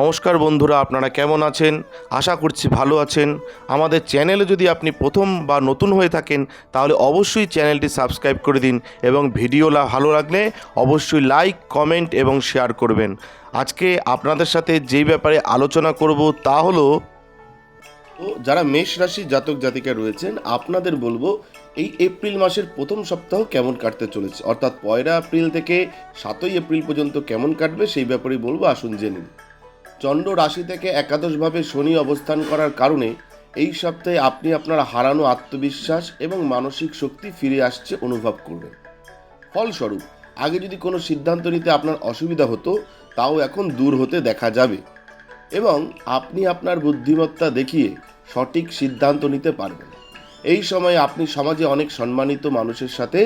নমস্কার বন্ধুরা, আপনারা কেমন আছেন? আশা করছি ভালো আছেন। আমাদের চ্যানেলে যদি আপনি প্রথম বা নতুন হয়ে থাকেন, তাহলে অবশ্যই চ্যানেলটি সাবস্ক্রাইব করে দিন এবং ভিডিও ভালো লাগলে অবশ্যই লাইক, কমেন্ট এবং শেয়ার করবেন। আজকে আপনাদের সাথে যেই ব্যাপারে আলোচনা করব তা হলো যারা মেষ রাশির জাতক জাতিকা রয়েছেন, আপনাদের বলব এই এপ্রিল মাসের প্রথম সপ্তাহ কেমন কাটতে চলেছে? অর্থাৎ পয়লা এপ্রিল থেকে সাতই এপ্রিল পর্যন্ত কেমন কাটবে সেই ব্যাপারেই বলব, আসুন জেনে নিন। চন্দ্র রাশি থেকে একাদশভাবে শনি অবস্থান করার কারণে এই সপ্তাহে আপনি আপনার হারানো আত্মবিশ্বাস এবং মানসিক শক্তি ফিরে আসছে অনুভব করবেন। ফলস্বরূপ, আগে যদি কোনো সিদ্ধান্ত নিতে আপনার অসুবিধা হতো, তাও এখন দূর হতে দেখা যাবে এবং আপনি আপনার বুদ্ধিমত্তা দেখিয়ে সঠিক সিদ্ধান্ত নিতে পারবেন। এই সময়ে আপনি সমাজে অনেক সম্মানিত মানুষের সাথে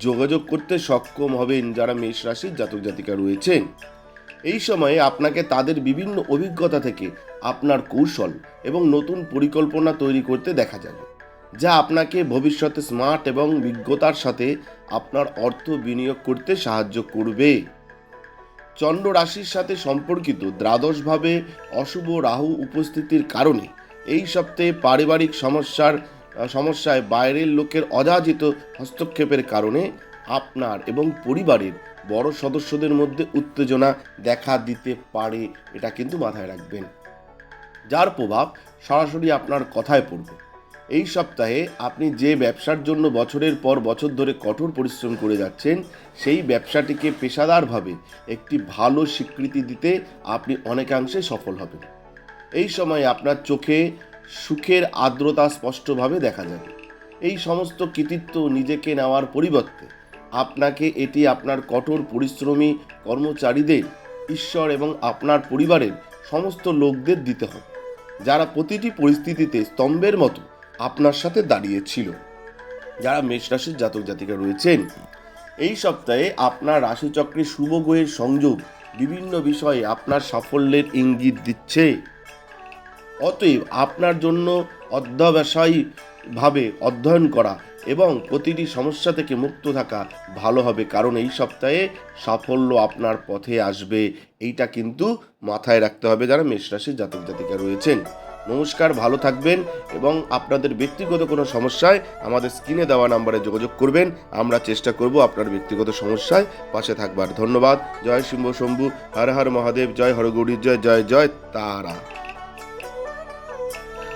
যোগাযোগ করতে সক্ষম হবেন যারা মেষ রাশির জাতক জাতিকা রয়েছেন। এই সময়ে আপনাকে তাদের বিভিন্ন অভিজ্ঞতা থেকে আপনার কৌশল এবং নতুন পরিকল্পনা তৈরি করতে দেখা যাবে, যা আপনাকে ভবিষ্যতে স্মার্ট এবং বিজ্ঞতার সাথে আপনার অর্থ বিনিয়োগ করতে সাহায্য করবে। চন্দ্র রাশির সাথে সম্পর্কিত দ্বাদশভাবে অশুভ রাহু উপস্থিতির কারণে এই সপ্তাহে পারিবারিক সমস্যার সমস্যায় বাইরের লোকের অযাচিত হস্তক্ষেপের কারণে আপনার এবং পরিবারের বড় সদস্যদের মধ্যে উত্তেজনা দেখা দিতে পারে, এটা কিন্তু মাথায় রাখবেন। যার প্রভাব সরাসরি আপনার কথায় পড়বে। এই সপ্তাহে আপনি যে ব্যবসার জন্য বছরের পর বছর ধরে কঠোর পরিশ্রম করে যাচ্ছেন, সেই ব্যবসাটিকে পেশাদারভাবে একটি ভালো স্বীকৃতি দিতে আপনি অনেকাংশে সফল হবেন। এই সময় আপনার চোখে সুখের আর্দ্রতা স্পষ্টভাবে দেখা যাবে। এই সমস্ত কৃতিত্ব নিজেকে নেওয়ার পরিবর্তে আপনাকে এটি আপনার কঠোর পরিশ্রমী কর্মচারীদের, ঈশ্বর এবং আপনার পরিবারের সমস্ত লোকদের দিতে হবে, যারা প্রতিটি পরিস্থিতিতে স্তম্ভের মতো আপনার সাথে দাঁড়িয়েছিল। যারা মেষ রাশির জাতক জাতিকা রয়েছেন, এই সপ্তাহে আপনার রাশিচক্রে শুভ গ্রহের সংযোগ বিভিন্ন বিষয়ে আপনার সাফল্যের ইঙ্গিত দিচ্ছে। অতএব আপনার জন্য অধ্যবসায়ীভাবে অধ্যয়ন করা এবং প্রতিটি সমস্যা থেকে মুক্ত থাকা ভালো হবে, কারণ এই সপ্তাহে সাফল্য আপনার পথে আসবে। এইটা কিন্তু মাথায় রাখতে হবে যারা মেষরাশির জাতক জাতিকা রয়েছেন। নমস্কার, ভালো থাকবেন এবং আপনাদের ব্যক্তিগত কোনো সমস্যায় আমাদের স্ক্রিনে দেওয়া নাম্বারে যোগাযোগ করবেন। আমরা চেষ্টা করব আপনার ব্যক্তিগত সমস্যায় পাশে থাকবার। ধন্যবাদ। জয় সিংহ শম্ভু। হর হর মহাদেব। জয় হরগৌরী জয় জয় জয় তারা।